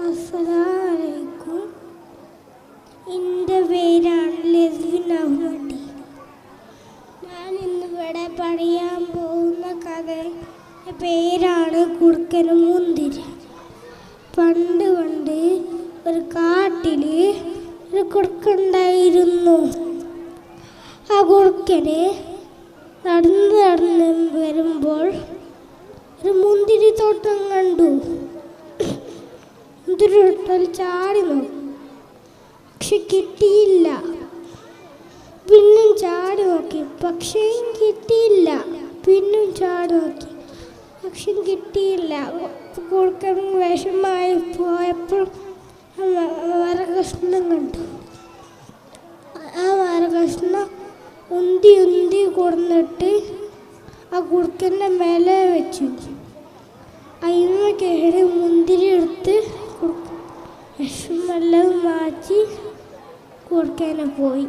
അസ്സലാമലൈക്കും. എന്റെ പേരാണ് ലെസ്ബിൻ അഹമ്മദി. ഞാൻ ഇന്നിവിടെ പറയാൻ പോകുന്ന കഥയുടെ പേരാണ് കുറുക്കനും മുന്തിരി. പണ്ട് പണ്ട് ഒരു കാട്ടിൽ ഒരു കുറുക്കുണ്ടായിരുന്നു ആ കുറുക്കന് നടന്ന് നടന്ന് വരുമ്പോൾ ഒരു മുന്തിരി തോട്ടം കണ്ടു. മുന്തിരി തോട്ടത്തിൽ ചാടി നോക്കി. പക്ഷെ കിട്ടിയില്ല. പിന്നും ചാടി നോക്കി. പക്ഷേ കിട്ടിയില്ല. പിന്നും ചാടി നോക്കി. പക്ഷെ കിട്ടിയില്ല. കൊടുക്കാൻ വിഷമായി പോയപ്പോൾ മരകഷ്ണം കണ്ടു. ആ മരകഷ്ണം ഉന്തി ഉന്തി കൊടുന്നിട്ട് ആ കുറുക്കന്റെ മേലെ വെച്ചു. അതിന് കയറി മാറ്റി കൊടുക്കാനെ പോയി.